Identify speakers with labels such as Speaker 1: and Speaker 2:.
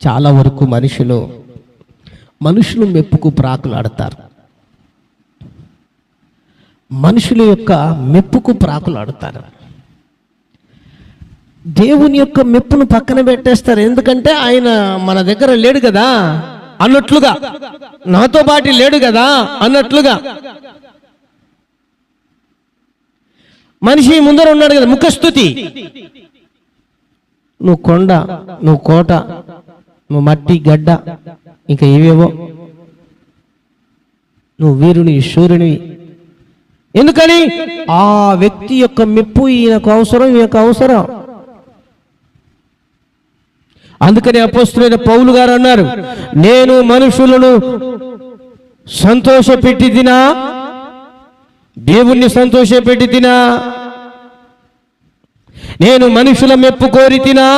Speaker 1: చాలా వరకు మనుషులు మనుషులు మెప్పుకు ప్రాకులాడతారు. మనుషుల యొక్క మెప్పుకు ప్రాకులాడతారు. దేవుని యొక్క మెప్పును పక్కన పెట్టేస్తారు. ఎందుకంటే ఆయన మన దగ్గర లేడు కదా అన్నట్లుగా. నాతో పాటు లేడు కదా అన్నట్లుగా. మనిషి ముందర ఉన్నాడు కదా ముఖస్థుతి నువ్వు కొండ నువ్వు కోట మట్టి గడ్డ ఇంకా ఏవేవో. నువ్వు వీరుని శూరుని. ఎందుకని? ఆ వ్యక్తి యొక్క మెప్పు ఈయనకు అవసరం ఈయనకు అవసరం. అందుకని అపోస్తులైన పౌలు గారు అన్నారు నేను మనుషులను సంతోషపెట్టి తినా దేవుణ్ణి సంతోషపెట్టి తినా నేను మనుషుల మెప్పు కోరి తినా